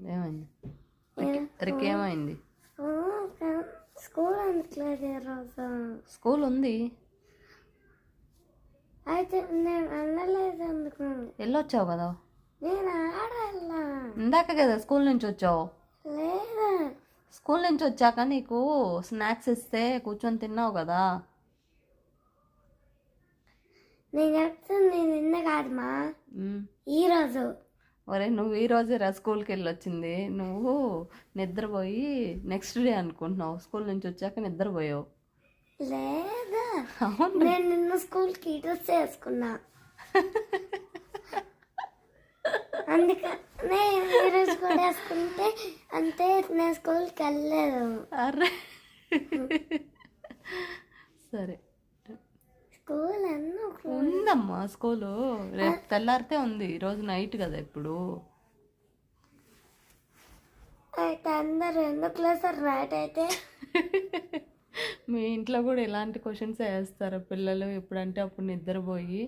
ఏమైంది? రికి ఏమైంది? స్కూల్ అందుకులేదు ఈరోజు స్కూల్ ఉంది. అయితే నేను అనలేదు అందుకు. వెళ్ళొచ్చావు కదా? నేను ఆడాలా ఇందాక కదా స్కూల్ నుంచి వచ్చావు. లేదా? స్కూల్ నుంచి వచ్చాక నీకు స్నాక్స్ ఇస్తే కూర్చొని తిన్నావు కదా? నేను చెప్తుంది నేను నిన్న కాదమ్మా మ్. ఈరోజు ఒరే నువ్వు ఈ రోజే రా స్కూల్కి వెళ్ళొచ్చింది. నువ్వు నిద్రపోయి నెక్స్ట్ డే అనుకుంటున్నావు. స్కూల్ నుంచి వచ్చాక నిద్రపోయావు. లేదా? నేను నిన్న స్కూల్కి డ్రెస్ వేసుకున్నా. అందుకనే ఈరోజు కూడా వేసుకుంటే అంతే నేను స్కూల్కి వెళ్ళలేదు. అరే. సరే. స్కూల్ ఉందమ్మా స్కూలు. రేపు తెల్లారితే ఉంది. ఈరోజు నైట్ కదా ఇప్పుడు. అయితే అందరు ఎందుకు అయితే. మీ ఇంట్లో కూడా ఇలాంటి క్వశ్చన్స్ వేస్తారు పిల్లలు? ఎప్పుడంటే అప్పుడు నిద్రపోయి